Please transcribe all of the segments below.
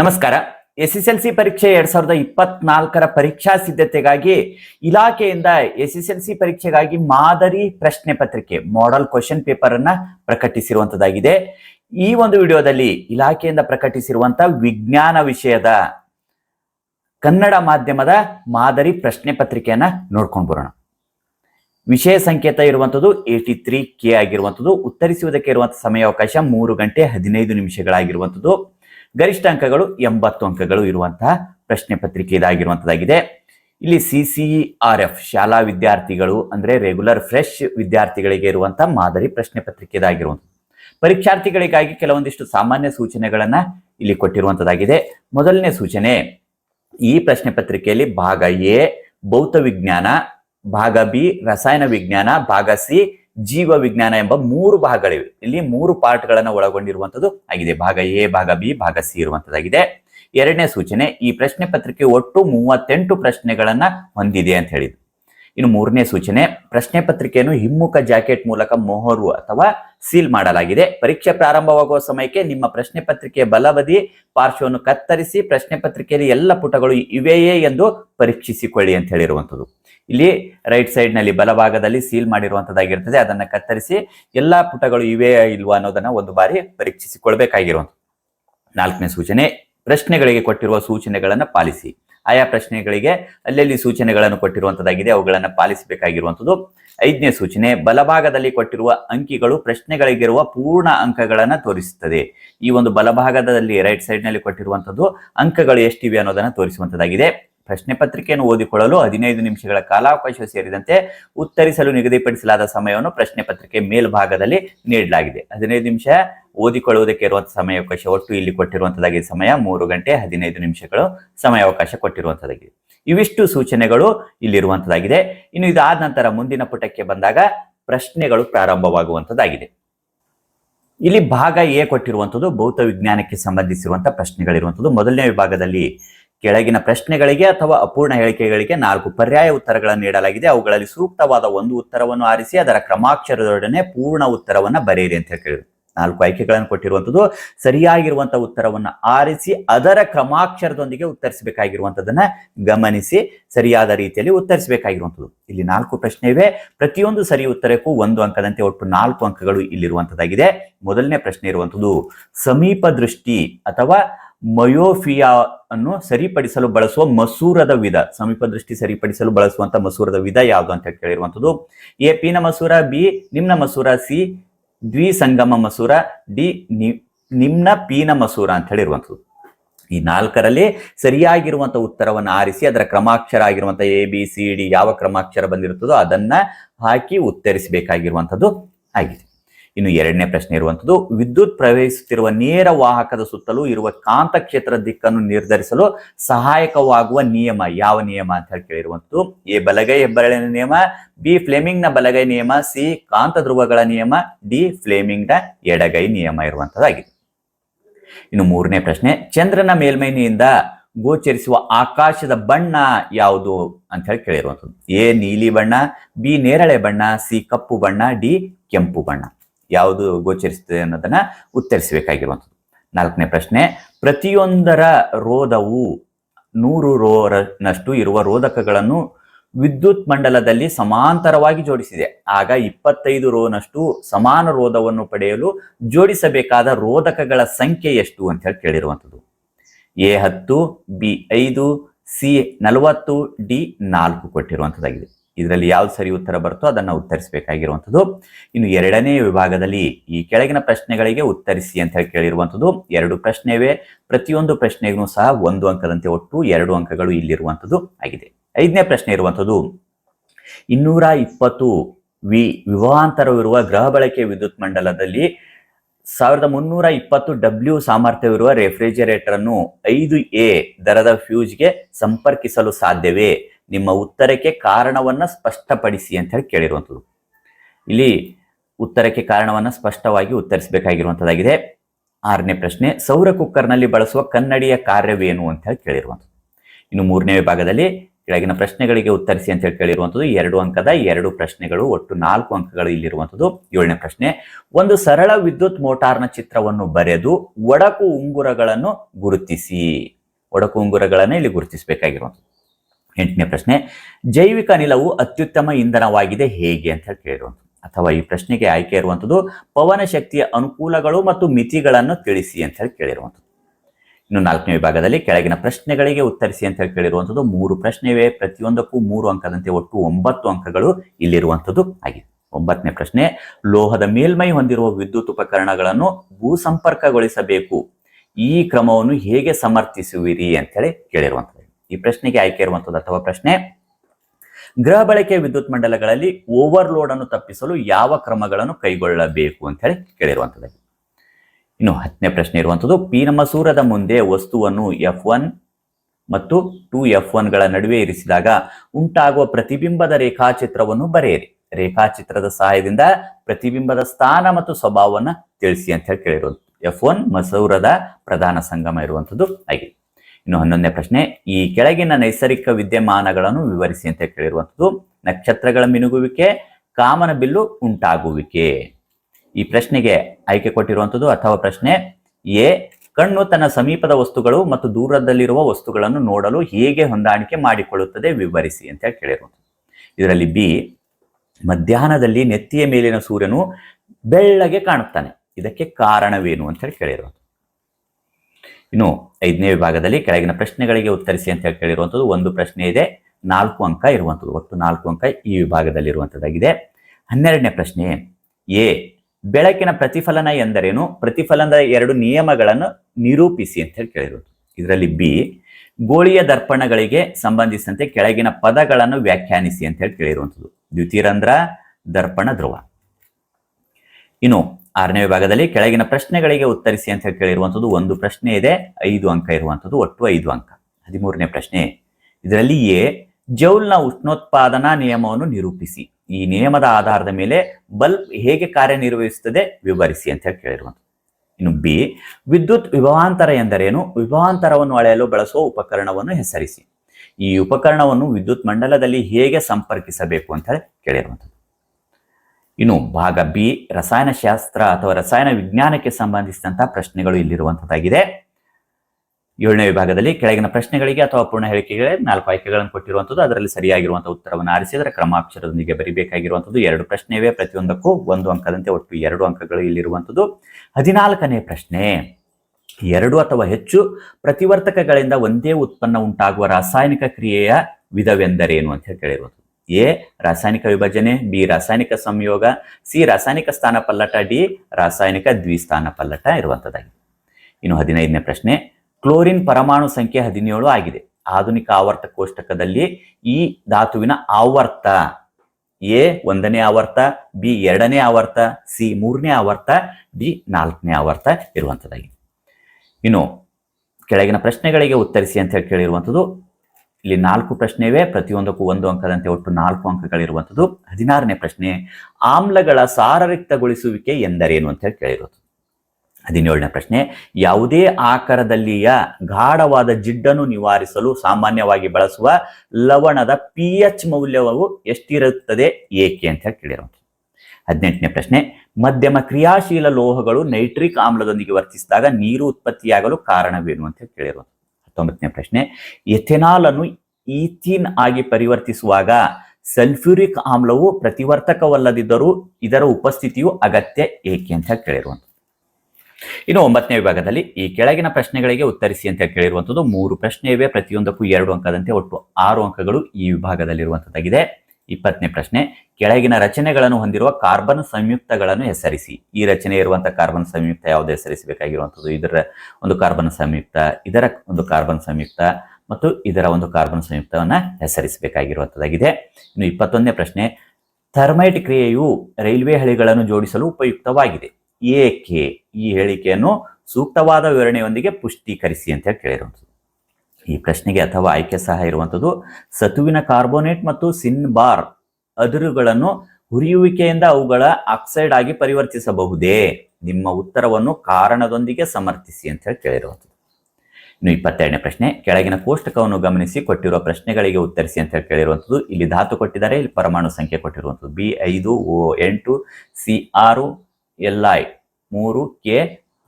ನಮಸ್ಕಾರ. S S L C ಪರೀಕ್ಷೆ ಎರಡ್ ಸಾವಿರದ ಇಪ್ಪತ್ನಾಲ್ಕರ ಪರೀಕ್ಷಾ ಸಿದ್ಧತೆಗಾಗಿ ಇಲಾಖೆಯಿಂದ ಎಸ್ ಎಸ್ ಎಲ್ ಸಿ ಪರೀಕ್ಷೆಗಾಗಿ ಮಾದರಿ ಪ್ರಶ್ನೆ ಪತ್ರಿಕೆ ಮಾಡೆಲ್ ಕ್ವಶನ್ ಪೇಪರ್ ಅನ್ನ ಪ್ರಕಟಿಸಿರುವಂತದ್ದಾಗಿದೆ. ಈ ಒಂದು ವಿಡಿಯೋದಲ್ಲಿ ಇಲಾಖೆಯಿಂದ ಪ್ರಕಟಿಸಿರುವಂತ ವಿಜ್ಞಾನ ವಿಷಯದ ಕನ್ನಡ ಮಾಧ್ಯಮದ ಮಾದರಿ ಪ್ರಶ್ನೆ ಪತ್ರಿಕೆಯನ್ನ ನೋಡ್ಕೊಂಡು ಬರೋಣ. ವಿಷಯ ಸಂಕೇತ ಇರುವಂತದ್ದು ಏಟಿ ತ್ರೀ ಕೆ ಆಗಿರುವಂಥದ್ದು ಉತ್ತರಿಸುವುದಕ್ಕೆ ಇರುವಂತಹ ಸಮಯಾವಕಾಶ ಮೂರು ಗಂಟೆ ಹದಿನೈದು ನಿಮಿಷಗಳಾಗಿರುವಂತದ್ದು. ಗರಿಷ್ಠ ಅಂಕಗಳು ಎಂಬತ್ತು ಅಂಕಗಳು ಇರುವಂತಹ ಪ್ರಶ್ನೆ ಪತ್ರಿಕೆ ಇದಾಗಿರುವಂತದ್ದಾಗಿದೆ. ಇಲ್ಲಿ ಸಿ ಆರ್ ಎಫ್ ಶಾಲಾ ವಿದ್ಯಾರ್ಥಿಗಳು ಅಂದ್ರೆ ರೆಗ್ಯುಲರ್ ಫ್ರೆಶ್ ವಿದ್ಯಾರ್ಥಿಗಳಿಗೆ ಇರುವಂತಹ ಮಾದರಿ ಪ್ರಶ್ನೆ ಪತ್ರಿಕೆ ಇದಾಗಿರುವಂಥದ್ದು. ಪರೀಕ್ಷಾರ್ಥಿಗಳಿಗಾಗಿ ಕೆಲವೊಂದಿಷ್ಟು ಸಾಮಾನ್ಯ ಸೂಚನೆಗಳನ್ನ ಇಲ್ಲಿ ಕೊಟ್ಟಿರುವಂತದ್ದಾಗಿದೆ. ಮೊದಲನೇ ಸೂಚನೆ, ಈ ಪ್ರಶ್ನೆ ಪತ್ರಿಕೆಯಲ್ಲಿ ಭಾಗ ಎ ಭೌತ ವಿಜ್ಞಾನ ಭಾಗ ಬಿ ರಸಾಯನ ವಿಜ್ಞಾನ, ಭಾಗ ಸಿ ಜೀವ ವಿಜ್ಞಾನ ಎಂಬ ಮೂರು ಭಾಗಗಳಿವೆ. ಇಲ್ಲಿ ಮೂರು ಪಾರ್ಟ್ಗಳನ್ನು ಒಳಗೊಂಡಿರುವಂತದ್ದು ಆಗಿದೆ. ಭಾಗ ಎ, ಭಾಗ ಬಿ, ಭಾಗ ಸಿ ಇರುವಂತದ್ದಾಗಿದೆ ಎರಡನೇ ಸೂಚನೆ, ಈ ಪ್ರಶ್ನೆ ಪತ್ರಿಕೆ ಒಟ್ಟು ಮೂವತ್ತೆಂಟು ಪ್ರಶ್ನೆಗಳನ್ನ ಹೊಂದಿದೆ ಅಂತ ಹೇಳಿದ್ರು ಇನ್ನು ಮೂರನೇ ಸೂಚನೆ, ಪ್ರಶ್ನೆ ಪತ್ರಿಕೆಯನ್ನು ಹಿಮ್ಮುಖ ಜಾಕೆಟ್ ಮೂಲಕ ಮೊಹರು ಅಥವಾ ಸೀಲ್ ಮಾಡಲಾಗಿದೆ. ಪರೀಕ್ಷೆ ಪ್ರಾರಂಭವಾಗುವ ಸಮಯಕ್ಕೆ ನಿಮ್ಮ ಪ್ರಶ್ನೆ ಪತ್ರಿಕೆಯ ಬಲಬದಿ ಪಾರ್ಶ್ವವನ್ನು ಕತ್ತರಿಸಿ ಪ್ರಶ್ನೆ ಪತ್ರಿಕೆಯಲ್ಲಿ ಎಲ್ಲ ಪುಟಗಳು ಇವೆಯೇ ಎಂದು ಪರೀಕ್ಷಿಸಿಕೊಳ್ಳಿ ಅಂತ ಹೇಳಿರುವಂಥದ್ದು. ಇಲ್ಲಿ ರೈಟ್ ಸೈಡ್ನಲ್ಲಿ ಬಲಭಾಗದಲ್ಲಿ ಸೀಲ್ ಮಾಡಿರುವಂತದ್ದಾಗಿರ್ತದೆ ಅದನ್ನ ಕತ್ತರಿಸಿ ಎಲ್ಲಾ ಪುಟಗಳು ಇವೆಯೇ ಇಲ್ವಾ ಅನ್ನೋದನ್ನ ಒಂದು ಬಾರಿ ಪರೀಕ್ಷಿಸಿಕೊಳ್ಬೇಕಾಗಿರುವಂಥದ್ದು. ನಾಲ್ಕನೇ ಸೂಚನೆ, ಪ್ರಶ್ನೆಗಳಿಗೆ ಕೊಟ್ಟಿರುವ ಸೂಚನೆಗಳನ್ನು ಪಾಲಿಸಿ. ಆಯಾ ಪ್ರಶ್ನೆಗಳಿಗೆ ಅಲ್ಲಲ್ಲಿ ಸೂಚನೆಗಳನ್ನು ಕೊಟ್ಟಿರುವಂತದ್ದಾಗಿದೆ. ಅವುಗಳನ್ನು ಪಾಲಿಸಬೇಕಾಗಿರುವಂಥದ್ದು ಐದನೇ ಸೂಚನೆ, ಬಲಭಾಗದಲ್ಲಿ ಕೊಟ್ಟಿರುವ ಅಂಕಿಗಳು ಪ್ರಶ್ನೆಗಳಿಗಿರುವ ಪೂರ್ಣ ಅಂಕಗಳನ್ನು ತೋರಿಸುತ್ತದೆ. ಈ ಒಂದು ಬಲಭಾಗದಲ್ಲಿ ರೈಟ್ ಸೈಡ್ನಲ್ಲಿ ಕೊಟ್ಟಿರುವಂತದ್ದು ಅಂಕಗಳು ಎಷ್ಟಿವೆ ಅನ್ನೋದನ್ನ ತೋರಿಸುವಂತದ್ದಾಗಿದೆ. ಪ್ರಶ್ನೆ ಪತ್ರಿಕೆಯನ್ನು ಓದಿಕೊಳ್ಳಲು ಹದಿನೈದು ನಿಮಿಷಗಳ ಕಾಲಾವಕಾಶ ಸೇರಿದಂತೆ ಉತ್ತರಿಸಲು ನಿಗದಿಪಡಿಸಲಾದ ಸಮಯವನ್ನು ಪ್ರಶ್ನೆ ಪತ್ರಿಕೆ ಮೇಲ್ಭಾಗದಲ್ಲಿ ನೀಡಲಾಗಿದೆ. ಹದಿನೈದು ನಿಮಿಷ ಓದಿಕೊಳ್ಳುವುದಕ್ಕೆ ಇರುವಂತಹ ಸಮಯಾವಕಾಶ ಒಟ್ಟು ಇಲ್ಲಿ ಕೊಟ್ಟಿರುವಂತದ್ದಾಗಿದೆ ಸಮಯ ಮೂರು ಗಂಟೆ ಹದಿನೈದು ನಿಮಿಷಗಳು ಸಮಯಾವಕಾಶ ಕೊಟ್ಟಿರುವಂತದ್ದಾಗಿದೆ ಇವಿಷ್ಟು ಸೂಚನೆಗಳು ಇಲ್ಲಿರುವಂತದ್ದಾಗಿದೆ ಇನ್ನು ಇದಾದ ನಂತರ ಮುಂದಿನ ಪುಟಕ್ಕೆ ಬಂದಾಗ ಪ್ರಶ್ನೆಗಳು ಪ್ರಾರಂಭವಾಗುವಂತದ್ದಾಗಿದೆ ಇಲ್ಲಿ ಭಾಗ ಎ ಕೊಟ್ಟಿರುವಂಥದ್ದು ಭೌತ ವಿಜ್ಞಾನಕ್ಕೆ ಸಂಬಂಧಿಸಿರುವಂತಹ ಪ್ರಶ್ನೆಗಳಿರುವಂಥದ್ದು ಮೊದಲನೇ ವಿಭಾಗದಲ್ಲಿ ಕೆಳಗಿನ ಪ್ರಶ್ನೆಗಳಿಗೆ ಅಥವಾ ಅಪೂರ್ಣ ಹೇಳಿಕೆಗಳಿಗೆ ನಾಲ್ಕು ಪರ್ಯಾಯ ಉತ್ತರಗಳನ್ನು ನೀಡಲಾಗಿದೆ. ಅವುಗಳಲ್ಲಿ ಸೂಕ್ತವಾದ ಒಂದು ಉತ್ತರವನ್ನು ಆರಿಸಿ, ಅದರ ಕ್ರಮಾಕ್ಷರದೊಡನೆ ಪೂರ್ಣ ಉತ್ತರವನ್ನು ಬರೆಯಿರಿ ಅಂತ ಹೇಳಿದ್ರು ನಾಲ್ಕು ಆಯ್ಕೆಗಳನ್ನು ಕೊಟ್ಟಿರುವಂಥದ್ದು ಸರಿಯಾಗಿರುವಂತಹ ಉತ್ತರವನ್ನು ಆರಿಸಿ, ಅದರ ಕ್ರಮಾಕ್ಷರದೊಂದಿಗೆ ಉತ್ತರಿಸಬೇಕಾಗಿರುವಂಥದ್ದನ್ನ ಗಮನಿಸಿ, ಸರಿಯಾದ ರೀತಿಯಲ್ಲಿ ಉತ್ತರಿಸಬೇಕಾಗಿರುವಂಥದ್ದು ಇಲ್ಲಿ ನಾಲ್ಕು ಪ್ರಶ್ನೆ ಇವೆ. ಪ್ರತಿಯೊಂದು ಸರಿ ಉತ್ತರಕ್ಕೂ ಒಂದು ಅಂಕದಂತೆ ಒಟ್ಟು ನಾಲ್ಕು ಅಂಕಗಳು ಇಲ್ಲಿರುವಂಥದ್ದಾಗಿದೆ ಮೊದಲನೇ ಪ್ರಶ್ನೆ ಇರುವಂಥದ್ದು ಸಮೀಪ ದೃಷ್ಟಿ ಅಥವಾ ಮಯೋಫಿಯಾ ಅನ್ನು ಸರಿಪಡಿಸಲು ಬಳಸುವ ಮಸೂರದ ವಿಧ ಸಮೀಪ ದೃಷ್ಟಿ ಸರಿಪಡಿಸಲು ಬಳಸುವಂತ ಮಸೂರದ ವಿಧ ಯಾವುದು ಅಂತ ಕೇಳಿರುವಂಥದ್ದು? ಎ ಪಿನ ಮಸೂರ, ಬಿ, ನಿಮ್ನ ಮಸೂರ, ಸಿ, ದ್ವಿಸಂಗಮ ಮಸೂರ, ಡಿ ನಿಮ್ನ ಪೀನ ಮಸೂರ ಅಂತ ಹೇಳಿರುವಂಥದ್ದು. ಈ ನಾಲ್ಕರಲ್ಲಿ ಸರಿಯಾಗಿರುವಂತ ಉತ್ತರವನ್ನು ಆರಿಸಿ, ಅದರ ಕ್ರಮಾಕ್ಷರ ಆಗಿರುವಂತ ಎ, ಬಿ, ಸಿ, ಡಿ ಯಾವ ಕ್ರಮಾಕ್ಷರ ಬಂದಿರುತ್ತದೋ ಅದನ್ನ ಹಾಕಿ ಉತ್ತರಿಸಬೇಕಾಗಿರುವಂಥದ್ದು ಆಗಿದೆ. ಇನ್ನು ಎರಡನೇ ಪ್ರಶ್ನೆ ಇರುವಂಥದ್ದು, ವಿದ್ಯುತ್ ಪ್ರವೇಶಿಸುತ್ತಿರುವ ನೇರ ವಾಹಕದ ಸುತ್ತಲೂ ಇರುವ ಕಾಂತಕ್ಷೇತ್ರ ದಿಕ್ಕನ್ನು ನಿರ್ಧರಿಸಲು ಸಹಾಯಕವಾಗುವ ನಿಯಮ ಯಾವ ನಿಯಮ ಅಂತ ಹೇಳಿ ಕೇಳಿರುವಂಥದ್ದು. ಎ ಬಲಗೈ ಹೆಬ್ಬರಳಿನ ನಿಯಮ, ಬಿ ಫ್ಲೇಮಿಂಗ್ ಬಲಗೈ ನಿಯಮ, ಸಿ ಕಾಂತ ಧ್ರುವಗಳ ನಿಯಮ, ಡಿ ಫ್ಲೇಮಿಂಗ್ನ ಎಡಗೈ ನಿಯಮ ಇರುವಂತದ್ದಾಗಿದೆ ಇನ್ನು ಮೂರನೇ ಪ್ರಶ್ನೆ, ಚಂದ್ರನ ಮೇಲ್ಮೈನಿಂದ ಗೋಚರಿಸುವ ಆಕಾಶದ ಬಣ್ಣ ಯಾವುದು ಅಂತ ಹೇಳಿ ಕೇಳಿರುವಂಥದ್ದು. ಎ ನೀಲಿ ಬಣ್ಣ, ಬಿ ನೇರಳೆ ಬಣ್ಣ, ಸಿ ಕಪ್ಪು ಬಣ್ಣ, ಡಿ ಕೆಂಪು ಬಣ್ಣ. ಯಾವುದು ಗೋಚರಿಸುತ್ತದೆ ಅನ್ನೋದನ್ನ ಉತ್ತರಿಸಬೇಕಾಗಿರುವಂಥದ್ದು. ನಾಲ್ಕನೇ ಪ್ರಶ್ನೆ, ಪ್ರತಿಯೊಂದರ ರೋಧವು ನೂರು ರೋರನಷ್ಟು ಇರುವ ರೋಧಕಗಳನ್ನು ವಿದ್ಯುತ್ ಮಂಡಲದಲ್ಲಿ ಸಮಾಂತರವಾಗಿ ಜೋಡಿಸಿದೆ. ಆಗ ಇಪ್ಪತ್ತೈದು ರೋನಷ್ಟು ಸಮಾನ ರೋಧವನ್ನು ಪಡೆಯಲು ಜೋಡಿಸಬೇಕಾದ ರೋಧಕಗಳ ಸಂಖ್ಯೆ ಎಷ್ಟು ಅಂತ ಹೇಳಿ ಕೇಳಿರುವಂಥದ್ದು. ಎ ಹತ್ತು, ಬಿ ಐದು, ಸಿ ನಲವತ್ತು, ಡಿ ನಾಲ್ಕು ಕೊಟ್ಟಿರುವಂಥದ್ದಾಗಿದೆ. ಇದರಲ್ಲಿ ಯಾವ್ದು ಸರಿ ಉತ್ತರ ಬರುತ್ತೋ ಅದನ್ನು ಉತ್ತರಿಸಬೇಕಾಗಿರುವಂಥದ್ದು. ಇನ್ನು ಎರಡನೇ ವಿಭಾಗದಲ್ಲಿ ಈ ಕೆಳಗಿನ ಪ್ರಶ್ನೆಗಳಿಗೆ ಉತ್ತರಿಸಿ ಅಂತ ಹೇಳಿ ಕೇಳಿರುವಂಥದ್ದು. ಎರಡು ಪ್ರಶ್ನೆ ಪ್ರತಿಯೊಂದು ಪ್ರಶ್ನೆಗೂ ಸಹ ಒಂದು ಅಂಕದಂತೆ ಒಟ್ಟು ಎರಡು ಅಂಕಗಳು ಇಲ್ಲಿರುವಂಥದ್ದು ಆಗಿದೆ. ಐದನೇ ಪ್ರಶ್ನೆ ಇರುವಂಥದ್ದು, ಇನ್ನೂರ ಇಪ್ಪತ್ತು ವಿ ವಿವಾಹಾಂತರವಿರುವ ಗೃಹ ಬಳಕೆ ವಿದ್ಯುತ್ ಮಂಡಲದಲ್ಲಿ ಸಾವಿರದ ಮುನ್ನೂರ ಇಪ್ಪತ್ತು ಡಬ್ಲ್ಯೂ ಸಾಮರ್ಥ್ಯವಿರುವ ರೆಫ್ರಿಜರೇಟರ್ ಅನ್ನು ಐದು ಎ ದರದ ಫ್ಯೂಜ್ಗೆ ಸಂಪರ್ಕಿಸಲು ಸಾಧ್ಯವೇ? ನಿಮ್ಮ ಉತ್ತರಕ್ಕೆ ಕಾರಣವನ್ನ ಸ್ಪಷ್ಟಪಡಿಸಿ ಅಂತ ಹೇಳಿ ಕೇಳಿರುವಂಥದ್ದು. ಇಲ್ಲಿ ಉತ್ತರಕ್ಕೆ ಕಾರಣವನ್ನ ಸ್ಪಷ್ಟವಾಗಿ ಉತ್ತರಿಸಬೇಕಾಗಿರುವಂಥದ್ದಾಗಿದೆ. ಆರನೇ ಪ್ರಶ್ನೆ, ಸೌರ ಕುಕ್ಕರ್ನಲ್ಲಿ ಬಳಸುವ ಕನ್ನಡಿಯ ಕಾರ್ಯವೇನು ಅಂತ ಹೇಳಿ ಕೇಳಿರುವಂಥದ್ದು. ಇನ್ನು ಮೂರನೇ ವಿಭಾಗದಲ್ಲಿ ಕೆಳಗಿನ ಪ್ರಶ್ನೆಗಳಿಗೆ ಉತ್ತರಿಸಿ ಅಂತ ಹೇಳಿ ಕೇಳಿರುವಂಥದ್ದು, ಎರಡು ಅಂಕದ ಎರಡು ಪ್ರಶ್ನೆಗಳು, ಒಟ್ಟು ನಾಲ್ಕು ಅಂಕಗಳು ಇಲ್ಲಿರುವಂಥದ್ದು. ಏಳನೇ ಪ್ರಶ್ನೆ, ಒಂದು ಸರಳ ವಿದ್ಯುತ್ ಮೋಟಾರ್ನ ಚಿತ್ರವನ್ನು ಬರೆದು ಒಡಕು ಉಂಗುರಗಳನ್ನು ಗುರುತಿಸಿ. ಒಡಕು ಉಂಗುರಗಳನ್ನು ಇಲ್ಲಿ ಗುರುತಿಸಬೇಕಾಗಿರುವಂಥದ್ದು. ಎಂಟನೇ ಪ್ರಶ್ನೆ, ಜೈವಿಕ ಅನಿಲವು ಅತ್ಯುತ್ತಮ ಇಂಧನವಾಗಿದೆ ಹೇಗೆ ಅಂತ ಹೇಳಿ ಕೇಳಿರುವಂಥದ್ದು. ಅಥವಾ ಈ ಪ್ರಶ್ನೆಗೆ ಆಯ್ಕೆ ಇರುವಂಥದ್ದು, ಪವನ ಶಕ್ತಿಯ ಅನುಕೂಲಗಳು ಮತ್ತು ಮಿತಿಗಳನ್ನು ತಿಳಿಸಿ ಅಂತ ಹೇಳಿ ಕೇಳಿರುವಂಥದ್ದು. ಇನ್ನು ನಾಲ್ಕನೇ ವಿಭಾಗದಲ್ಲಿ ಕೆಳಗಿನ ಪ್ರಶ್ನೆಗಳಿಗೆ ಉತ್ತರಿಸಿ ಅಂತ ಹೇಳಿ ಕೇಳಿರುವಂಥದ್ದು, ಮೂರು ಪ್ರಶ್ನೆ ಪ್ರತಿಯೊಂದಕ್ಕೂ ಮೂರು ಅಂಕದಂತೆ ಒಟ್ಟು ಒಂಬತ್ತು ಅಂಕಗಳು ಇಲ್ಲಿರುವಂಥದ್ದು ಆಗಿದೆ. ಒಂಬತ್ತನೇ ಪ್ರಶ್ನೆ, ಲೋಹದ ಮೇಲ್ಮೈ ಹೊಂದಿರುವ ವಿದ್ಯುತ್ ಉಪಕರಣಗಳನ್ನು ಭೂಸಂಪರ್ಕಗೊಳಿಸಬೇಕು. ಈ ಕ್ರಮವನ್ನು ಹೇಗೆ ಸಮರ್ಥಿಸುವಿರಿ ಅಂತ ಹೇಳಿ ಕೇಳಿರುವಂಥದ್ದು. ಈ ಪ್ರಶ್ನೆಗೆ ಆಯ್ಕೆ ಇರುವಂಥದ್ದು ಅಥವಾ ಪ್ರಶ್ನೆ, ಗೃಹ ಬಳಕೆ ವಿದ್ಯುತ್ ಮಂಡಲಗಳಲ್ಲಿ ಓವರ್ಲೋಡ್ ಅನ್ನು ತಪ್ಪಿಸಲು ಯಾವ ಕ್ರಮಗಳನ್ನು ಕೈಗೊಳ್ಳಬೇಕು ಅಂತ ಹೇಳಿ ಕೇಳಿರುವಂಥದ್ದು ಇನ್ನು ಹತ್ತನೇ ಪ್ರಶ್ನೆ ಇರುವಂಥದ್ದು ಪೀನ ಮಸೂರದ ಮುಂದೆ ವಸ್ತುವನ್ನು ಎಫ್ ಒನ್ ಮತ್ತು ಟು ಎಫ್ ಒನ್ಗಳ ನಡುವೆ ಇರಿಸಿದಾಗ ಉಂಟಾಗುವ ಪ್ರತಿಬಿಂಬದ ರೇಖಾಚಿತ್ರವನ್ನು ಬರೆಯಿರಿ. ರೇಖಾಚಿತ್ರದ ಸಹಾಯದಿಂದ ಪ್ರತಿಬಿಂಬದ ಸ್ಥಾನ ಮತ್ತು ಸ್ವಭಾವವನ್ನು ತಿಳಿಸಿ ಅಂತ ಹೇಳಿ ಕೇಳಿರುವಂಥದ್ದು ಎಫ್ ಒನ್ ಮಸೂರದ ಪ್ರಧಾನ ಸಂಗಮ ಇರುವಂಥದ್ದು ಆಗಿದೆ. ಇನ್ನು ಹನ್ನೊಂದನೇ ಪ್ರಶ್ನೆ, ಈ ಕೆಳಗಿನ ನೈಸರ್ಗಿಕ ವಿದ್ಯಮಾನಗಳನ್ನು ವಿವರಿಸಿ ಅಂತ ಕೇಳಿರುವಂಥದ್ದು, ನಕ್ಷತ್ರಗಳ ಮಿನುಗುವಿಕೆ, ಕಾಮನ ಬಿಲ್ಲು ಉಂಟಾಗುವಿಕೆ. ಈ ಪ್ರಶ್ನೆಗೆ ಆಯ್ಕೆ ಕೊಟ್ಟಿರುವಂಥದ್ದು ಅಥವಾ ಪ್ರಶ್ನೆ, ಎ, ಕಣ್ಣು ತನ್ನ ಸಮೀಪದ ವಸ್ತುಗಳು ಮತ್ತು ದೂರದಲ್ಲಿರುವ ವಸ್ತುಗಳನ್ನು ನೋಡಲು ಹೇಗೆ ಹೊಂದಾಣಿಕೆ ಮಾಡಿಕೊಳ್ಳುತ್ತದೆ ವಿವರಿಸಿ ಅಂತ ಹೇಳಿ ಕೇಳಿರುವಂಥದ್ದು. ಇದರಲ್ಲಿ ಬಿ, ಮಧ್ಯಾಹ್ನದಲ್ಲಿ ನೆತ್ತಿಯ ಮೇಲಿನ ಸೂರ್ಯನು ಬೆಳ್ಳಗೆ ಕಾಣುತ್ತಾನೆ. ಇದಕ್ಕೆ ಕಾರಣವೇನು ಅಂತ ಹೇಳಿ ಕೇಳಿರುವಂಥದ್ದು. ಇನ್ನು ಐದನೇ ವಿಭಾಗದಲ್ಲಿ ಕೆಳಗಿನ ಪ್ರಶ್ನೆಗಳಿಗೆ ಉತ್ತರಿಸಿ ಅಂತ ಹೇಳಿ ಕೇಳಿರುವಂಥದ್ದು, ಒಂದು ಪ್ರಶ್ನೆ ಇದೆ, ನಾಲ್ಕು ಅಂಕ ಇರುವಂಥದ್ದು, ಒಟ್ಟು ನಾಲ್ಕು ಅಂಕ ಈ ವಿಭಾಗದಲ್ಲಿ ಇರುವಂಥದ್ದಾಗಿದೆ ಹನ್ನೆರಡನೇ ಪ್ರಶ್ನೆ, ಎ, ಬೆಳಕಿನ ಪ್ರತಿಫಲನ ಎಂದರೇನು? ಪ್ರತಿಫಲನದ ಎರಡು ನಿಯಮಗಳನ್ನು ನಿರೂಪಿಸಿ ಅಂತ ಹೇಳಿ ಕೇಳಿರೋದು ಇದರಲ್ಲಿ ಬಿ, ಗೋಳಿಯ ದರ್ಪಣಗಳಿಗೆ ಸಂಬಂಧಿಸಿದಂತೆ ಕೆಳಗಿನ ಪದಗಳನ್ನು ವ್ಯಾಖ್ಯಾನಿಸಿ ಅಂತ ಹೇಳಿ ಕೇಳಿರುವಂಥದ್ದು. ದ್ಯುತಿರಂಧ್ರ ದರ್ಪಣ, ಧ್ರುವ. ಇನ್ನು ಆರನೇ ವಿಭಾಗದಲ್ಲಿ ಕೆಳಗಿನ ಪ್ರಶ್ನೆಗಳಿಗೆ ಉತ್ತರಿಸಿ ಅಂತ ಹೇಳಿ ಕೇಳಿರುವಂಥದ್ದು ಒಂದು ಪ್ರಶ್ನೆ ಇದೆ, ಐದು ಅಂಕ ಇರುವಂಥದ್ದು, ಒಟ್ಟು ಐದು ಅಂಕ. ಹದಿಮೂರನೇ ಪ್ರಶ್ನೆ, ಇದರಲ್ಲಿ ಎ, ಜೌಲ್ನ ಉಷ್ಣೋತ್ಪಾದನಾ ನಿಯಮವನ್ನು ನಿರೂಪಿಸಿ. ಈ ನಿಯಮದ ಆಧಾರದ ಮೇಲೆ ಬಲ್ಬ್ ಹೇಗೆ ಕಾರ್ಯನಿರ್ವಹಿಸುತ್ತದೆ ವಿವರಿಸಿ ಅಂತ ಹೇಳಿ ಕೇಳಿರುವಂಥದ್ದು. ಇನ್ನು ಬಿ, ವಿದ್ಯುತ್ ವಿಭವಾಂತರ ಎಂದರೇನು? ವಿಭವಾಂತರವನ್ನು ಅಳೆಯಲು ಬಳಸುವ ಉಪಕರಣವನ್ನು ಹೆಸರಿಸಿ. ಈ ಉಪಕರಣವನ್ನು ವಿದ್ಯುತ್ ಮಂಡಲದಲ್ಲಿ ಹೇಗೆ ಸಂಪರ್ಕಿಸಬೇಕು ಅಂತ ಹೇಳಿ ಕೇಳಿರುವಂಥದ್ದು. ಇನ್ನು ಭಾಗ ಬಿ, ರಸಾಯನಶಾಸ್ತ್ರ ಅಥವಾ ರಸಾಯನ ವಿಜ್ಞಾನಕ್ಕೆ ಸಂಬಂಧಿಸಿದಂತಹ ಪ್ರಶ್ನೆಗಳು ಇಲ್ಲಿರುವಂತದ್ದಾಗಿದೆ. ಏಳನೇ ವಿಭಾಗದಲ್ಲಿ ಕೆಳಗಿನ ಪ್ರಶ್ನೆಗಳಿಗೆ ಅಥವಾ ಪೂರ್ಣ ಹೇಳಿಕೆಗಳಿಗೆ ನಾಲ್ಕು ಆಯ್ಕೆಗಳನ್ನು ಕೊಟ್ಟಿರುವಂಥದ್ದು ಅದರಲ್ಲಿ ಸರಿಯಾಗಿರುವಂತಹ ಉತ್ತರವನ್ನು ಆರಿಸಿದರೆ ಕ್ರಮಾಕ್ಷರದೊಂದಿಗೆ ಬರಿಬೇಕಾಗಿರುವಂಥದ್ದು ಎರಡು ಪ್ರಶ್ನೆ ಪ್ರತಿಯೊಂದಕ್ಕೂ ಒಂದು ಅಂಕದಂತೆ ಒಟ್ಟು ಎರಡು ಅಂಕಗಳು ಇಲ್ಲಿರುವಂಥದ್ದು ಹದಿನಾಲ್ಕನೇ ಪ್ರಶ್ನೆ, ಎರಡು ಅಥವಾ ಹೆಚ್ಚು ಪ್ರತಿವರ್ತಕಗಳಿಂದ ಒಂದೇ ಉತ್ಪನ್ನ ಉಂಟಾಗುವ ರಾಸಾಯನಿಕ ಕ್ರಿಯೆಯ ವಿಧವೆಂದರೇನು ಅಂತ ಹೇಳಿ ಕೇಳಿರುವುದು ಎ, ರಾಸಾಯನಿಕ ವಿಭಜನೆ, ಬಿ, ರಾಸಾಯನಿಕ ಸಂಯೋಗ, ಸಿ, ರಾಸಾಯನಿಕ ಸ್ಥಾನ ಪಲ್ಲಟ, ಡಿ, ರಾಸಾಯನಿಕ ದ್ವಿಸ್ಥಾನ ಪಲ್ಲಟ ಇರುವಂತದ್ದಾಗಿದೆ. ಇನ್ನು ಹದಿನೈದನೇ ಪ್ರಶ್ನೆ, ಕ್ಲೋರಿನ್ ಪರಮಾಣು ಸಂಖ್ಯೆ ಹದಿನೇಳು ಆಗಿದೆ. ಆಧುನಿಕ ಆವರ್ತ ಕೋಷ್ಟಕದಲ್ಲಿ ಈ ಧಾತುವಿನ ಆವರ್ತ, ಎ ಒಂದನೇ ಆವರ್ತ, ಬಿ ಎರಡನೇ ಆವರ್ತ, ಸಿ ಮೂರನೇ ಆವರ್ತ, ಡಿ ನಾಲ್ಕನೇ ಆವರ್ತ ಇರುವಂತದ್ದಾಗಿದೆ. ಇನ್ನು ಕೆಳಗಿನ ಪ್ರಶ್ನೆಗಳಿಗೆ ಉತ್ತರಿಸಿ ಅಂತ ಹೇಳಿ ಕೇಳಿರುವಂಥದ್ದು ಇಲ್ಲಿ ನಾಲ್ಕು ಪ್ರಶ್ನೆ ಇವೆ ಪ್ರತಿಯೊಂದಕ್ಕೂ ಒಂದು ಅಂಕದಂತೆ ಒಟ್ಟು ನಾಲ್ಕು ಅಂಕಗಳಿರುವಂಥದ್ದು. ಹದಿನಾರನೇ ಪ್ರಶ್ನೆ, ಆಮ್ಲಗಳ ಸಾರರಿಕ್ತಗೊಳಿಸುವಿಕೆ ಎಂದರೇನು ಅಂತ ಹೇಳಿ ಕೇಳಿರೋದು. ಹದಿನೇಳನೇ ಪ್ರಶ್ನೆ, ಯಾವುದೇ ಆಕಾರದಲ್ಲಿಯ ಗಾಢವಾದ ಜಿಡ್ಡನ್ನು ನಿವಾರಿಸಲು ಸಾಮಾನ್ಯವಾಗಿ ಬಳಸುವ ಲವಣದ ಪಿ ಎಚ್ ಮೌಲ್ಯವು ಎಷ್ಟಿರುತ್ತದೆ, ಏಕೆ ಅಂತ ಹೇಳಿ ಕೇಳಿರುವಂಥದ್ದು ಹದಿನೆಂಟನೇ ಪ್ರಶ್ನೆ, ಮಧ್ಯಮ ಕ್ರಿಯಾಶೀಲ ಲೋಹಗಳು ನೈಟ್ರಿಕ್ ಆಮ್ಲದೊಂದಿಗೆ ವರ್ತಿಸಿದಾಗ ನೀರು ಉತ್ಪತ್ತಿಯಾಗಲು ಕಾರಣವೇನು ಅಂತ ಹೇಳಿ ಕೇಳಿರುವಂಥದ್ದು ಹತ್ತೊಂಬತ್ತನೇ ಪ್ರಶ್ನೆ, ಎಥೆನಾಲ್ ಅನ್ನು ಈಥೀನ್ ಆಗಿ ಪರಿವರ್ತಿಸುವಾಗ ಸಲ್ಫ್ಯೂರಿಕ್ ಆಮ್ಲವು ಪ್ರತಿವರ್ತಕವಲ್ಲದಿದ್ದರೂ ಇದರ ಉಪಸ್ಥಿತಿಯು ಅಗತ್ಯ ಏಕೆ ಅಂತ ಹೇಳಿ ಕೇಳಿರುವಂಥದ್ದು. ಇನ್ನು ಒಂಬತ್ತನೇ ವಿಭಾಗದಲ್ಲಿ ಈ ಕೆಳಗಿನ ಪ್ರಶ್ನೆಗಳಿಗೆ ಉತ್ತರಿಸಿ ಅಂತ ಕೇಳಿರುವಂಥದ್ದು ಮೂರು ಪ್ರಶ್ನೆ ಇವೆ, ಪ್ರತಿಯೊಂದಕ್ಕೂ ಎರಡು ಅಂಕದಂತೆ ಒಟ್ಟು ಆರು ಅಂಕಗಳು ಈ ವಿಭಾಗದಲ್ಲಿರುವಂಥದ್ದಾಗಿದೆ. ಇಪ್ಪತ್ತನೇ ಪ್ರಶ್ನೆ, ಕೆಳಗಿನ ರಚನೆಗಳನ್ನು ಹೊಂದಿರುವ ಕಾರ್ಬನ್ ಸಂಯುಕ್ತಗಳನ್ನು ಹೆಸರಿಸಿ. ಈ ರಚನೆ ಇರುವಂತಹ ಕಾರ್ಬನ್ ಸಂಯುಕ್ತ ಯಾವುದು ಹೆಸರಿಸಬೇಕಾಗಿರುವಂಥದ್ದು? ಇದರ ಒಂದು ಕಾರ್ಬನ್ ಸಂಯುಕ್ತ, ಇದರ ಒಂದು ಕಾರ್ಬನ್ ಸಂಯುಕ್ತ ಮತ್ತು ಇದರ ಒಂದು ಕಾರ್ಬನ್ ಸಂಯುಕ್ತವನ್ನು ಹೆಸರಿಸಬೇಕಾಗಿರುವಂಥದ್ದಾಗಿದೆ ಇನ್ನು ಇಪ್ಪತ್ತೊಂದನೇ ಪ್ರಶ್ನೆ, ಥರ್ಮೈಟ್ ಕ್ರಿಯೆಯು ರೈಲ್ವೆ ಹಳಿಗಳನ್ನು ಜೋಡಿಸಲು ಉಪಯುಕ್ತವಾಗಿದೆ. ಏಕೆ? ಈ ಹೇಳಿಕೆಯನ್ನು ಸೂಕ್ತವಾದ ವಿವರಣೆಯೊಂದಿಗೆ ಪುಷ್ಟೀಕರಿಸಿ ಅಂತ ಹೇಳಿ ಕೇಳಿರುವಂಥದ್ದು ಈ ಪ್ರಶ್ನೆಗೆ ಅಥವಾ ಆಯ್ಕೆ ಸಹ ಇರುವಂಥದ್ದು ಸತುವಿನ ಕಾರ್ಬೋನೇಟ್ ಮತ್ತು ಸಿನ್ ಬಾರ್ ಅದರುಗಳನ್ನು ಹುರಿಯುವಿಕೆಯಿಂದ ಅವುಗಳ ಆಕ್ಸೈಡ್ ಆಗಿ ಪರಿವರ್ತಿಸಬಹುದೇ? ನಿಮ್ಮ ಉತ್ತರವನ್ನು ಕಾರಣದೊಂದಿಗೆ ಸಮರ್ಥಿಸಿ ಅಂತ ಹೇಳಿ ಕೇಳಿರುವಂಥದ್ದು ಇನ್ನು ಇಪ್ಪತ್ತೆರಡನೇ ಪ್ರಶ್ನೆ, ಕೆಳಗಿನ ಕೋಷ್ಟಕವನ್ನು ಗಮನಿಸಿ, ಕೊಟ್ಟಿರುವ ಪ್ರಶ್ನೆಗಳಿಗೆ ಉತ್ತರಿಸಿ ಅಂತ ಹೇಳಿ ಕೇಳಿರುವಂಥದ್ದು, ಇಲ್ಲಿ ಧಾತು ಕೊಟ್ಟಿದ್ದಾರೆ, ಇಲ್ಲಿ ಪರಮಾಣು ಸಂಖ್ಯೆ ಕೊಟ್ಟಿರುವಂಥದ್ದು. ಬಿ ಐದು, ಓ ಎಂಟು, ಸಿ ಆರು, ಎಲ್ ಐ ಮೂರು, ಕೆ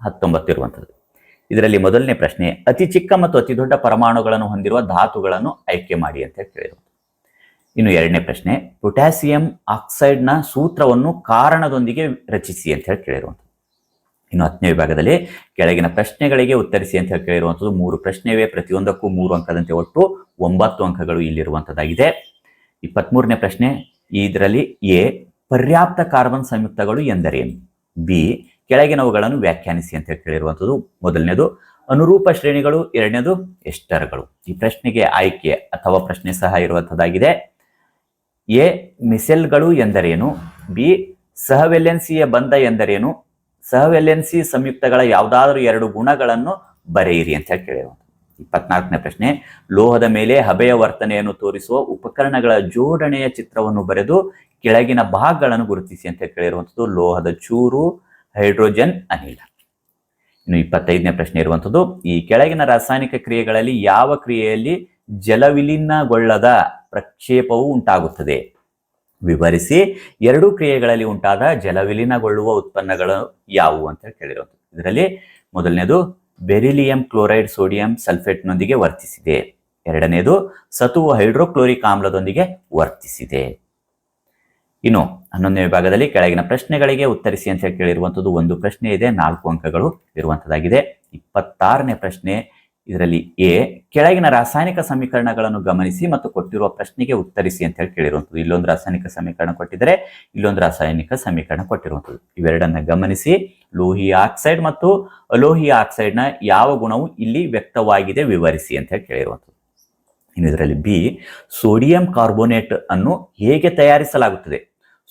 ಹತ್ತೊಂಬತ್ತು ಇರುವಂಥದ್ದು. ಇದರಲ್ಲಿ ಮೊದಲನೇ ಪ್ರಶ್ನೆ, ಅತಿ ಚಿಕ್ಕ ಮತ್ತು ಅತಿ ದೊಡ್ಡ ಪರಮಾಣುಗಳನ್ನು ಹೊಂದಿರುವ ಧಾತುಗಳನ್ನು ಆಯ್ಕೆ ಮಾಡಿ ಅಂತ ಹೇಳಿ ಕೇಳಿರುವಂಥದ್ದು. ಇನ್ನು ಎರಡನೇ ಪ್ರಶ್ನೆ, ಪೊಟ್ಯಾಸಿಯಂ ಆಕ್ಸೈಡ್ನ ಸೂತ್ರವನ್ನು ಕಾರಣದೊಂದಿಗೆ ರಚಿಸಿ ಅಂತ ಹೇಳಿ ಕೇಳಿರುವಂಥದ್ದು. ಇನ್ನು ಹತ್ತನೇ ವಿಭಾಗದಲ್ಲಿ ಕೆಳಗಿನ ಪ್ರಶ್ನೆಗಳಿಗೆ ಉತ್ತರಿಸಿ ಅಂತ ಹೇಳಿ ಕೇಳಿರುವಂಥದ್ದು ಮೂರು ಪ್ರಶ್ನೆವೇ, ಪ್ರತಿಯೊಂದಕ್ಕೂ ಮೂರು ಅಂಕದಂತೆ ಒಟ್ಟು ಒಂಬತ್ತು ಅಂಕಗಳು ಇಲ್ಲಿರುವಂಥದ್ದಾಗಿದೆ. ಇಪ್ಪತ್ತ್ಮೂರನೇ ಪ್ರಶ್ನೆ, ಇದರಲ್ಲಿ ಎ, ಪರ್ಯಾಪ್ತ ಕಾರ್ಬನ್ ಸಂಯುಕ್ತಗಳು ಎಂದರೇನು? ಬಿ, ಕೆಳಗಿನವುಗಳನ್ನು ವ್ಯಾಖ್ಯಾನಿಸಿ ಅಂತ ಕೇಳಿರುವಂಥದ್ದು ಮೊದಲನೇದು, ಅನುರೂಪ ಶ್ರೇಣಿಗಳು. ಎರಡನೇದು ಎಸ್ಟರ್ಗಳು ಈ ಪ್ರಶ್ನೆಗೆ ಆಯ್ಕೆ ಅಥವಾ ಪ್ರಶ್ನೆ ಸಹ ಇರುವಂಥದ್ದಾಗಿದೆ. ಎ, ಮಿಸೆಲ್ಗಳು ಎಂದರೇನು? ಬಿ ಸಹವೆಲೆನ್ಸಿಯ ಬಂಧ ಎಂದರೇನು? ಸಹವೆಲೆನ್ಸಿ ಸಂಯುಕ್ತಗಳ ಯಾವುದಾದರೂ ಎರಡು ಗುಣಗಳನ್ನು ಬರೆಯಿರಿ ಅಂತ ಹೇಳಿ ಕೇಳಿರುವಂಥದ್ದು ಇಪ್ಪತ್ನಾಲ್ಕನೇ ಪ್ರಶ್ನೆ, ಲೋಹದ ಮೇಲೆ ಹಬೆಯ ವರ್ತನೆಯನ್ನು ತೋರಿಸುವ ಉಪಕರಣಗಳ ಜೋಡಣೆಯ ಚಿತ್ರವನ್ನು ಬರೆದು ಕೆಳಗಿನ ಭಾಗಗಳನ್ನು ಗುರುತಿಸಿ ಅಂತ ಕೇಳಿರುವಂಥದ್ದು ಲೋಹದ ಚೂರು, ಹೈಡ್ರೋಜನ್, ಅನಿಲ. ಇನ್ನು ಇಪ್ಪತ್ತೈದನೇ ಪ್ರಶ್ನೆ ಇರುವಂಥದ್ದು, ಈ ಕೆಳಗಿನ ರಾಸಾಯನಿಕ ಕ್ರಿಯೆಗಳಲ್ಲಿ ಯಾವ ಕ್ರಿಯೆಯಲ್ಲಿ ಜಲವಿಲೀನಗೊಳ್ಳದ ಪ್ರಕ್ಷೇಪವು ಉಂಟಾಗುತ್ತದೆ? ವಿವರಿಸಿ ಎರಡೂ ಕ್ರಿಯೆಗಳಲ್ಲಿ ಉಂಟಾದ ಜಲವಿಲೀನಗೊಳ್ಳುವ ಉತ್ಪನ್ನಗಳು ಯಾವುವು ಅಂತ ಕೇಳಿರೋದು. ಇದರಲ್ಲಿ ಮೊದಲನೇದು ಬೆರಿಲಿಯಂ ಕ್ಲೋರೈಡ್ ಸೋಡಿಯಂ ಸಲ್ಫೇಟ್ನೊಂದಿಗೆ ವರ್ತಿಸಿದೆ. ಎರಡನೇದು ಸತುವು ಹೈಡ್ರೋಕ್ಲೋರಿಕ್ ಆಮ್ಲದೊಂದಿಗೆ ವರ್ತಿಸಿದೆ. ಇನ್ನು ಹನ್ನೊಂದನೇ ವಿಭಾಗದಲ್ಲಿ ಕೆಳಗಿನ ಪ್ರಶ್ನೆಗಳಿಗೆ ಉತ್ತರಿಸಿ ಅಂತ ಕೇಳಿರುವಂಥದ್ದು ಒಂದು ಪ್ರಶ್ನೆ ಇದೆ, ನಾಲ್ಕು ಅಂಕಗಳು ಇರುವಂಥದ್ದಾಗಿದೆ. ಇಪ್ಪತ್ತಾರನೇ ಪ್ರಶ್ನೆ ಇದರಲ್ಲಿ ಎ, ಕೆಳಗಿನ ರಾಸಾಯನಿಕ ಸಮೀಕರಣಗಳನ್ನು ಗಮನಿಸಿ ಮತ್ತು ಕೊಟ್ಟಿರುವ ಪ್ರಶ್ನೆಗೆ ಉತ್ತರಿಸಿ ಅಂತ ಹೇಳಿ ಕೇಳಿರುವಂಥದ್ದು. ಇಲ್ಲೊಂದು ರಾಸಾಯನಿಕ ಸಮೀಕರಣ ಕೊಟ್ಟಿದ್ದಾರೆ, ಇಲ್ಲೊಂದು ರಾಸಾಯನಿಕ ಸಮೀಕರಣ ಕೊಟ್ಟಿರುವಂಥದ್ದು. ಇವೆರಡನ್ನ ಗಮನಿಸಿ, ಲೋಹೀಯ ಆಕ್ಸೈಡ್ ಮತ್ತು ಅಲೋಹಿಯ ಆಕ್ಸೈಡ್ನ ಯಾವ ಗುಣವು ಇಲ್ಲಿ ವ್ಯಕ್ತವಾಗಿದೆ ವಿವರಿಸಿ ಅಂತ ಹೇಳಿ ಕೇಳಿರುವಂಥದ್ದು. ಇನ್ನು ಇದರಲ್ಲಿ ಬಿ, ಸೋಡಿಯಂ ಕಾರ್ಬೋನೇಟ್ ಅನ್ನು ಹೇಗೆ ತಯಾರಿಸಲಾಗುತ್ತದೆ?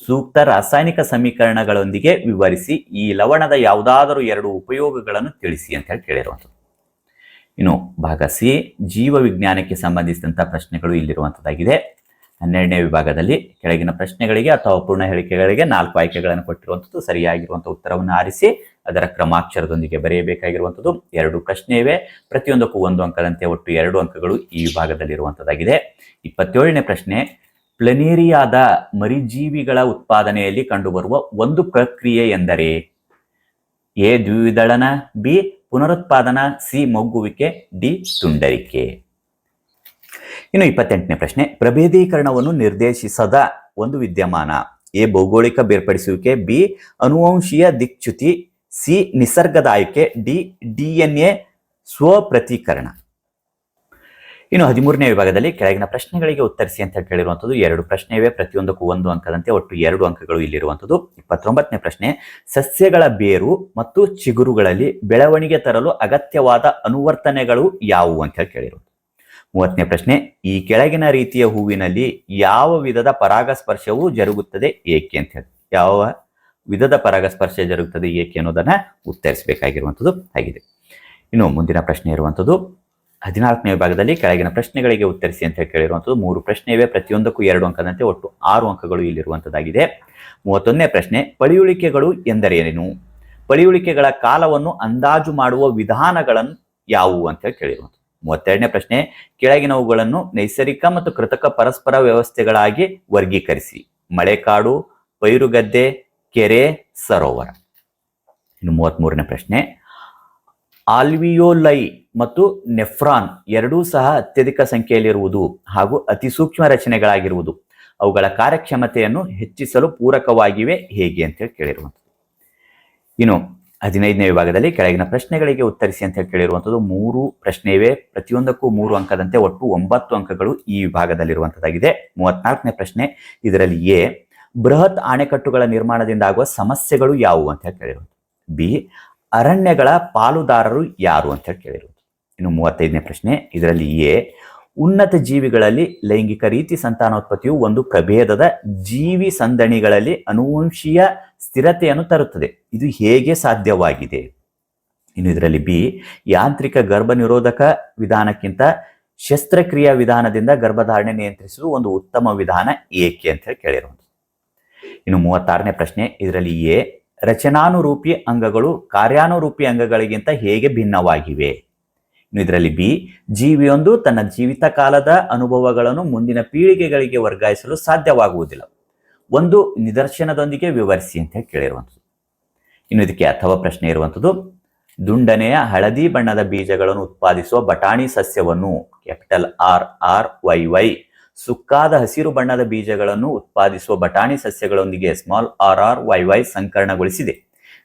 ಸೂಕ್ತ ರಾಸಾಯನಿಕ ಸಮೀಕರಣಗಳೊಂದಿಗೆ ವಿವರಿಸಿ, ಈ ಲವಣದ ಯಾವುದಾದರೂ ಎರಡು ಉಪಯೋಗಗಳನ್ನು ತಿಳಿಸಿ ಅಂತ ಹೇಳಿ ಕೇಳಿರುವಂಥದ್ದು. ಇನ್ನು ಭಾಗ ಸಿ, ಜೀವ ವಿಜ್ಞಾನಕ್ಕೆ ಸಂಬಂಧಿಸಿದಂಥ ಪ್ರಶ್ನೆಗಳು ಇಲ್ಲಿರುವಂಥದ್ದಾಗಿದೆ ಹನ್ನೆರಡನೇ ವಿಭಾಗದಲ್ಲಿ ಕೆಳಗಿನ ಪ್ರಶ್ನೆಗಳಿಗೆ ಅಥವಾ ಪೂರ್ಣ ಹೇಳಿಕೆಗಳಿಗೆ ನಾಲ್ಕು ಆಯ್ಕೆಗಳನ್ನು ಕೊಟ್ಟಿರುವಂಥದ್ದು ಸರಿಯಾಗಿರುವಂಥ ಉತ್ತರವನ್ನು ಆರಿಸಿ ಅದರ ಕ್ರಮಾಕ್ಷರದೊಂದಿಗೆ ಬರೆಯಬೇಕಾಗಿರುವಂಥದ್ದು ಎರಡು ಪ್ರಶ್ನೆ ಇವೆ ಪ್ರತಿಯೊಂದಕ್ಕೂ ಒಂದು ಅಂಕದಂತೆ ಒಟ್ಟು ಎರಡು ಅಂಕಗಳು ಈ ವಿಭಾಗದಲ್ಲಿರುವಂಥದ್ದಾಗಿದೆ ಇಪ್ಪತ್ತೇಳನೇ ಪ್ರಶ್ನೆ, ಪ್ಲನೇರಿಯಾದ ಮರಿಜೀವಿಗಳ ಉತ್ಪಾದನೆಯಲ್ಲಿ ಕಂಡುಬರುವ ಒಂದು ಪ್ರಕ್ರಿಯೆ ಎಂದರೆ ಎ ದ್ವಿದಳನ, ಬಿ ಪುನರುತ್ಪಾದನಾ ಸಿ ಮೊಗ್ಗುವಿಕೆ, ಡಿ ತುಂಡರಿಕೆ. ಇನ್ನು ಇಪ್ಪತ್ತೆಂಟನೇ ಪ್ರಶ್ನೆ, ಪ್ರಭೇದೀಕರಣವನ್ನು ನಿರ್ದೇಶಿಸದ ಒಂದು ವಿದ್ಯಮಾನ. ಎ, ಭೌಗೋಳಿಕ ಬೇರ್ಪಡಿಸುವಿಕೆ, ಬಿ, ಅನುವಂಶೀಯ ದಿಕ್ಚ್ಯುತಿ, ಸಿ ನಿಸರ್ಗದ ಆಯ್ಕೆ ಡಿ, ಡಿಎನ್ಎ, ಸ್ವಪ್ರತೀಕರಣ. ಇನ್ನು ಹದಿಮೂರನೇ ವಿಭಾಗದಲ್ಲಿ ಕೆಳಗಿನ ಪ್ರಶ್ನೆಗಳಿಗೆ ಉತ್ತರಿಸಿ ಅಂತ ಹೇಳಿ ಕೇಳಿರುವಂಥದ್ದು ಎರಡು ಪ್ರಶ್ನೆ ಇವೆ ಪ್ರತಿಯೊಂದಕ್ಕೂ ಒಂದು ಅಂಕದಂತೆ ಒಟ್ಟು ಎರಡು ಅಂಕಗಳು ಇಲ್ಲಿರುವಂಥದ್ದು. ಇಪ್ಪತ್ತೊಂಬತ್ತನೇ ಪ್ರಶ್ನೆ, ಸಸ್ಯಗಳ ಬೇರು ಮತ್ತು ಚಿಗುರುಗಳಲ್ಲಿ ಬೆಳವಣಿಗೆ ತರಲು ಅಗತ್ಯವಾದ ಅನುವರ್ತನೆಗಳು ಯಾವುವು ಅಂತ ಹೇಳಿ ಕೇಳಿರುವುದು ಮೂವತ್ತನೇ ಪ್ರಶ್ನೆ, ಈ ಕೆಳಗಿನ ರೀತಿಯ ಹೂವಿನಲ್ಲಿ ಯಾವ ವಿಧದ ಪರಾಗಸ್ಪರ್ಶವು ಜರುಗುತ್ತದೆ ಏಕೆ ಅಂತ ಹೇಳಿ. ಯಾವ ವಿಧದ ಪರಾಗಸ್ಪರ್ಶ ಜರುಗುತ್ತದೆ ಏಕೆ ಅನ್ನೋದನ್ನ ಉತ್ತರಿಸಬೇಕಾಗಿರುವಂಥದ್ದು. ಆಗಿದೆ ಇನ್ನು ಮುಂದಿನ ಪ್ರಶ್ನೆ ಇರುವಂಥದ್ದು ಹದಿನಾಲ್ಕನೇ ವಿಭಾಗದಲ್ಲಿ ಕೆಳಗಿನ ಪ್ರಶ್ನೆಗಳಿಗೆ ಉತ್ತರಿಸಿ ಅಂತ ಹೇಳಿ ಕೇಳಿರುವಂಥದ್ದು, ಮೂರು ಪ್ರಶ್ನೆ ಇವೆ ಪ್ರತಿಯೊಂದಕ್ಕೂ ಎರಡು ಅಂಕದಂತೆ ಒಟ್ಟು ಆರು ಅಂಕಗಳು ಇಲ್ಲಿರುವಂಥದ್ದಾಗಿದೆ. ಮೂವತ್ತೊಂದನೇ ಪ್ರಶ್ನೆ, ಪಳಿಯುಳಿಕೆಗಳು ಎಂದರೇನು? ಪಳಿಯುಳಿಕೆಗಳ ಕಾಲವನ್ನು ಅಂದಾಜು ಮಾಡುವ ವಿಧಾನಗಳನ್ನು ಯಾವುವು ಅಂತ ಹೇಳಿ ಕೇಳಿರುವಂಥದ್ದು. ಮೂವತ್ತೆರಡನೇ ಪ್ರಶ್ನೆ, ಕೆಳಗಿನವುಗಳನ್ನು ನೈಸರ್ಗಿಕ ಮತ್ತು ಕೃತಕ ಪರಸ್ಪರ ವ್ಯವಸ್ಥೆಗಳಾಗಿ ವರ್ಗೀಕರಿಸಿ. ಮಳೆಕಾಡು, ಪೈರುಗದ್ದೆ, ಕೆರೆ, ಸರೋವರ. ಇನ್ನು ಮೂವತ್ತ್ಮೂರನೇ ಪ್ರಶ್ನೆ ಆಲ್ವಿಯೋಲೈ ಮತ್ತು ನೆಫ್ರಾನ್ ಎರಡೂ ಸಹ ಅತ್ಯಧಿಕ ಸಂಖ್ಯೆಯಲ್ಲಿರುವುದು ಹಾಗೂ ಅತಿ ಸೂಕ್ಷ್ಮ ರಚನೆಗಳಾಗಿರುವುದು. ಅವುಗಳ ಕಾರ್ಯಕ್ಷಮತೆಯನ್ನು ಹೆಚ್ಚಿಸಲು ಪೂರಕವಾಗಿವೆ ಹೇಗೆ ಅಂತ ಹೇಳಿ ಕೇಳಿರುವಂಥದ್ದು. ಇನ್ನು ಹದಿನೈದನೇ ವಿಭಾಗದಲ್ಲಿ ಕೆಳಗಿನ ಪ್ರಶ್ನೆಗಳಿಗೆ ಉತ್ತರಿಸಿ ಅಂತ ಹೇಳಿ ಕೇಳಿರುವಂಥದ್ದು ಮೂರು ಪ್ರಶ್ನೆ ಇವೆ ಪ್ರತಿಯೊಂದಕ್ಕೂ ಮೂರು ಅಂಕದಂತೆ ಒಟ್ಟು ಒಂಬತ್ತು ಅಂಕಗಳು ಈ ವಿಭಾಗದಲ್ಲಿರುವಂಥದ್ದಾಗಿದೆ. ಮೂವತ್ನಾಲ್ಕನೇ ಪ್ರಶ್ನೆ, ಇದರಲ್ಲಿ ಎ, ಬೃಹತ್ ಅಣೆಕಟ್ಟುಗಳ ನಿರ್ಮಾಣದಿಂದ ಆಗುವ ಸಮಸ್ಯೆಗಳು ಯಾವುವು ಅಂತ ಹೇಳಿ ಕೇಳಿರುವಂಥದ್ದು. ಬಿ ಅರಣ್ಯಗಳ ಪಾಲುದಾರರು ಯಾರು ಅಂತ ಹೇಳಿ ಕೇಳಿರುವುದು ಇನ್ನು ಮೂವತ್ತೈದನೇ ಪ್ರಶ್ನೆ, ಇದರಲ್ಲಿ ಎ, ಉನ್ನತ ಜೀವಿಗಳಲ್ಲಿ ಲೈಂಗಿಕ ರೀತಿ ಸಂತಾನೋತ್ಪತ್ತಿಯು ಒಂದು ಪ್ರಭೇದದ ಜೀವಿ ಸಂದಣಿಗಳಲ್ಲಿ ಅನುವಂಶೀಯ ಸ್ಥಿರತೆಯನ್ನು ತರುತ್ತದೆ. ಇದು ಹೇಗೆ ಸಾಧ್ಯವಾಗಿದೆ? ಇನ್ನು ಇದರಲ್ಲಿ ಬಿ, ಯಾಂತ್ರಿಕ ಗರ್ಭ ನಿರೋಧಕ ವಿಧಾನಕ್ಕಿಂತ ಶಸ್ತ್ರಕ್ರಿಯಾ ವಿಧಾನದಿಂದ ಗರ್ಭಧಾರಣೆ ನಿಯಂತ್ರಿಸುವುದು ಒಂದು ಉತ್ತಮ ವಿಧಾನ ಏಕೆ ಅಂತ ಹೇಳಿ ಕೇಳಿರುವುದು ಇನ್ನು ಮೂವತ್ತಾರನೇ ಪ್ರಶ್ನೆ, ಇದರಲ್ಲಿ ಎ ರಚನಾನುರೂಪಿ ಅಂಗಗಳು ಕಾರ್ಯಾನುರೂಪಿ ಅಂಗಗಳಿಗಿಂತ ಹೇಗೆ ಭಿನ್ನವಾಗಿವೆ? ಇನ್ನು ಇದರಲ್ಲಿ ಬಿ, ಜೀವಿಯೊಂದು ತನ್ನ ಜೀವಿತ ಕಾಲದ ಅನುಭವಗಳನ್ನು ಮುಂದಿನ ಪೀಳಿಗೆಗಳಿಗೆ ವರ್ಗಾಯಿಸಲು ಸಾಧ್ಯವಾಗುವುದಿಲ್ಲ. ಒಂದು ನಿದರ್ಶನದೊಂದಿಗೆ ವಿವರಿಸಿ ಅಂತ ಕೇಳಿರುವಂಥದ್ದು. ಇನ್ನು ಇದಕ್ಕೆ ಅಥವಾ ಪ್ರಶ್ನೆ ಇರುವಂಥದ್ದು, ದುಂಡನೆಯ ಹಳದಿ ಬಣ್ಣದ ಬೀಜಗಳನ್ನು ಉತ್ಪಾದಿಸುವ ಬಟಾಣಿ ಸಸ್ಯವನ್ನು, capital R R Y Y ಸುಕ್ಕಾದ ಹಸಿರು ಬಣ್ಣದ ಬೀಜಗಳನ್ನು ಉತ್ಪಾದಿಸುವ ಬಟಾಣಿ ಸಸ್ಯಗಳೊಂದಿಗೆ small R R Y Y ಸಂಕರಣಗೊಳಿಸಿದೆ.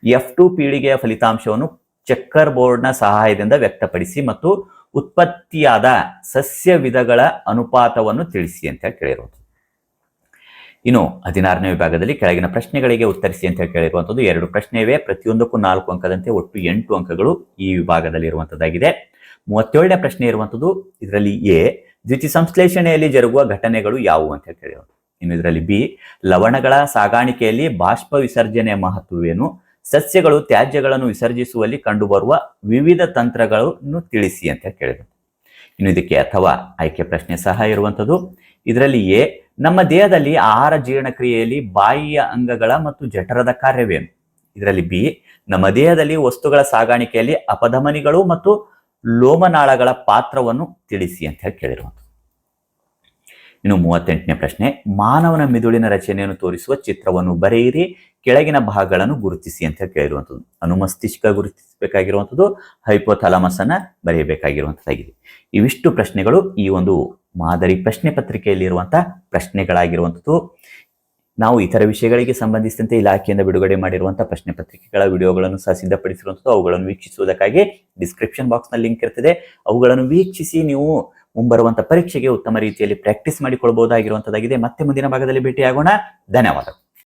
F two ಪೀಳಿಗೆಯ ಫಲಿತಾಂಶವನ್ನು ಚೆಕ್ಕರ್ ಬೋರ್ಡ್ನ ಸಹಾಯದಿಂದ ವ್ಯಕ್ತಪಡಿಸಿ ಮತ್ತು ಉತ್ಪತ್ತಿಯಾದ ಸಸ್ಯ ವಿಧಗಳ ಅನುಪಾತವನ್ನು ತಿಳಿಸಿ ಅಂತ ಹೇಳಿ ಕೇಳಿರುವುದು ಇನ್ನು ಹದಿನಾರನೇ ವಿಭಾಗದಲ್ಲಿ ಕೆಳಗಿನ ಪ್ರಶ್ನೆಗಳಿಗೆ ಉತ್ತರಿಸಿ ಅಂತ ಹೇಳಿ ಕೇಳಿರುವಂಥದ್ದು ಎರಡು ಪ್ರಶ್ನೆ ಇವೆ ಪ್ರತಿಯೊಂದಕ್ಕೂ ನಾಲ್ಕು ಅಂಕದಂತೆ ಒಟ್ಟು ಎಂಟು ಅಂಕಗಳು ಈ ವಿಭಾಗದಲ್ಲಿ ಇರುವಂಥದ್ದಾಗಿದೆ ಮೂವತ್ತೇಳನೇ ಪ್ರಶ್ನೆ ಇರುವಂಥದ್ದು, ಇದರಲ್ಲಿ ಎ ದ್ವಿತಿ ಸಂಶ್ಲೇಷಣೆಯಲ್ಲಿ ಜರುಗುವ ಘಟನೆಗಳು ಯಾವುವು ಅಂತ ಕೇಳಿರೋದು ಇನ್ನು ಇದರಲ್ಲಿ ಬಿ, ಲವಣಗಳ ಸಾಗಾಣಿಕೆಯಲ್ಲಿ ಬಾಷ್ಪ ವಿಸರ್ಜನೆಯ ಮಹತ್ವವೇನು? ಸಸ್ಯಗಳು ತ್ಯಾಜ್ಯಗಳನ್ನು ವಿಸರ್ಜಿಸುವಲ್ಲಿ ಕಂಡುಬರುವ ವಿವಿಧ ತಂತ್ರಗಳನ್ನು ತಿಳಿಸಿ ಅಂತ ಕೇಳಿದ್ರು. ಇನ್ನು ಇದಕ್ಕೆ ಅಥವಾ ಆಯ್ಕೆ ಪ್ರಶ್ನೆ ಸಹ ಇರುವಂಥದ್ದು, ಇದರಲ್ಲಿ ಎ, ನಮ್ಮ ದೇಹದಲ್ಲಿ ಆಹಾರ ಜೀರ್ಣಕ್ರಿಯೆಯಲ್ಲಿ ಬಾಯಿಯ ಅಂಗಗಳ ಮತ್ತು ಜಠರದ ಕಾರ್ಯವೇನು? ಇದರಲ್ಲಿ ಬಿ, ನಮ್ಮ ದೇಹದಲ್ಲಿ ವಸ್ತುಗಳ ಸಾಗಾಣಿಕೆಯಲ್ಲಿ ಅಪಧಮನಿಗಳು ಮತ್ತು ಲೋಮನಾಳಗಳ ಪಾತ್ರವನ್ನು ತಿಳಿಸಿ ಅಂತ ಹೇಳಿ ಕೇಳಿರುವಂಥದ್ದು. ಇನ್ನು ಮೂವತ್ತೆಂಟನೇ ಪ್ರಶ್ನೆ, ಮಾನವನ ಮಿದುಳಿನ ರಚನೆಯನ್ನು ತೋರಿಸುವ ಚಿತ್ರವನ್ನು ಬರೆಯಿರಿ, ಕೆಳಗಿನ ಭಾಗಗಳನ್ನು ಗುರುತಿಸಿ ಅಂತ ಹೇಳಿ ಕೇಳಿರುವಂಥದ್ದು. ಅನುಮಸ್ತಿಷ್ಕ ಗುರುತಿಸಬೇಕಾಗಿರುವಂಥದ್ದು ಹೈಪೋಥಾಲಮಸ್ ಅನ್ನ ಬರೆಯಬೇಕಾಗಿರುವಂಥದ್ದಾಗಿದೆ. ಇವಿಷ್ಟು ಪ್ರಶ್ನೆಗಳು ಈ ಒಂದು ಮಾದರಿ ಪ್ರಶ್ನೆ ಪತ್ರಿಕೆಯಲ್ಲಿರುವಂತಹ ಪ್ರಶ್ನೆಗಳಾಗಿರುವಂಥದ್ದು. ನಾವು ಇತರ ವಿಷಯಗಳಿಗೆ ಸಂಬಂಧಿಸಿದಂತೆ ಇಲಾಖೆಯಿಂದ ಬಿಡುಗಡೆ ಮಾಡಿರುವಂತಹ ಪ್ರಶ್ನೆ ಪತ್ರಿಕೆಗಳ ವಿಡಿಯೋಗಳನ್ನು ಸಹ ಸಿದ್ಧಪಡಿಸಿರುವಂಥದ್ದು, ಅವುಗಳನ್ನು ವೀಕ್ಷಿಸುವುದಕ್ಕಾಗಿ ಡಿಸ್ಕ್ರಿಪ್ಷನ್ ಬಾಕ್ಸ್ನಲ್ಲಿ ಲಿಂಕ್ ಇರ್ತದೆ. ಅವುಗಳನ್ನು ವೀಕ್ಷಿಸಿ ನೀವು ಮುಂಬರುವಂತಹ ಪರೀಕ್ಷೆಗೆ ಉತ್ತಮ ರೀತಿಯಲ್ಲಿ ಪ್ರಾಕ್ಟೀಸ್ ಮಾಡಿಕೊಳ್ಬಹುದಾಗಿರುವಂತದ್ದಾಗಿದೆ ಮತ್ತೆ ಮುಂದಿನ ಭಾಗದಲ್ಲಿ ಭೇಟಿಯಾಗೋಣ. ಧನ್ಯವಾದಗಳು.